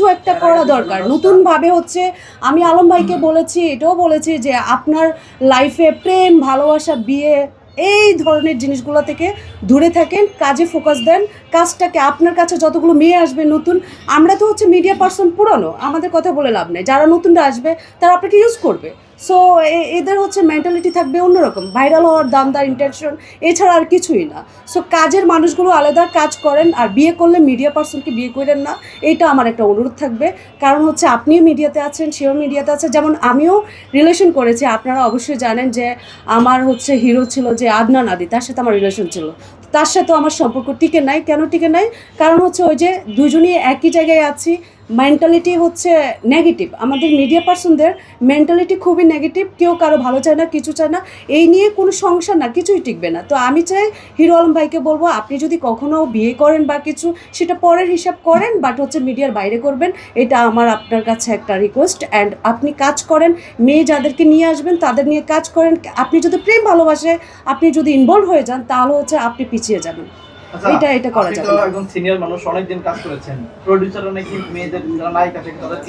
কিছু একটা করা দরকার। নতুনভাবে হচ্ছে, আমি আলম ভাইকে বলেছি, এটাও বলেছি যে আপনার লাইফে প্রেম, ভালোবাসা, বিয়ে, এই ধরনের জিনিসগুলো থেকে দূরে থাকেন, কাজে ফোকাস দেন, কাজটাকে আপনার কাছে যতগুলো মেয়ে আসবে নতুন, আমরা তো হচ্ছে মিডিয়া পার্সন পুরনো, আমাদের কথা বলে লাভ নেই। যারা নতুনরা আসবে, তারা আপনাকে ইউজ করবে। সো এদের হচ্ছে মেন্টালিটি থাকবে অন্যরকম। ভাইরাল হওয়ার দাম দামদার ইন্টেনশন এছাড়া আর কিছুই না। সো কাজের মানুষগুলো আলাদা কাজ করেন আর বিয়ে করলে মিডিয়া পার্সনকে বিয়ে করেন না, এটা আমার একটা অনুরোধ থাকবে। কারণ হচ্ছে আপনিও মিডিয়াতে আছেন, সেও মিডিয়াতে আছে। যেমন আমিও রিলেশন করেছি, আপনারা অবশ্যই জানেন যে আমার হচ্ছে হিরো ছিল যে আদনান আদি, তার সাথে আমার রিলেশন ছিল। তার সাথেও আমার সম্পর্ক টিকে নাই। কেন টিকে নাই? কারণ হচ্ছে ওই যে দুজনই একই জায়গায় আছি মেন্টালিটি হচ্ছে নেগেটিভ আমাদের মিডিয়া পার্সনদের মেন্টালিটি খুবই নেগেটিভ কেউ কারও ভালো চায় না, কিছু চায় না, এই নিয়ে কোনো সংসার না, কিছুই টিকবে না। তো আমি চাই হিরো আলম ভাইকে বলব, আপনি যদি কখনো বিয়ে করেন বা কিছু, সেটা পরের হিসাব করেন বাট হচ্ছে মিডিয়ার বাইরে করবেন। এটা আমার আপনার কাছে একটা রিকোয়েস্ট অ্যান্ড আপনি কাজ করেন, মেয়ে যাদেরকে নিয়ে আসবেন, তাদের নিয়ে কাজ করেন। আপনি যদি প্রেম ভালোবাসে, আপনি যদি ইনভলভ হয়ে যান, তাহলে হচ্ছে আপনি পিছিয়ে যাবেন। এটা এটা করা যাবে একদম একজন সিনিয়র মানুষ অনেকদিন কাজ করেছেন। প্রোডিউসার অনেক মেয়েদের যারা নায়িকা থাকে তাদেরকে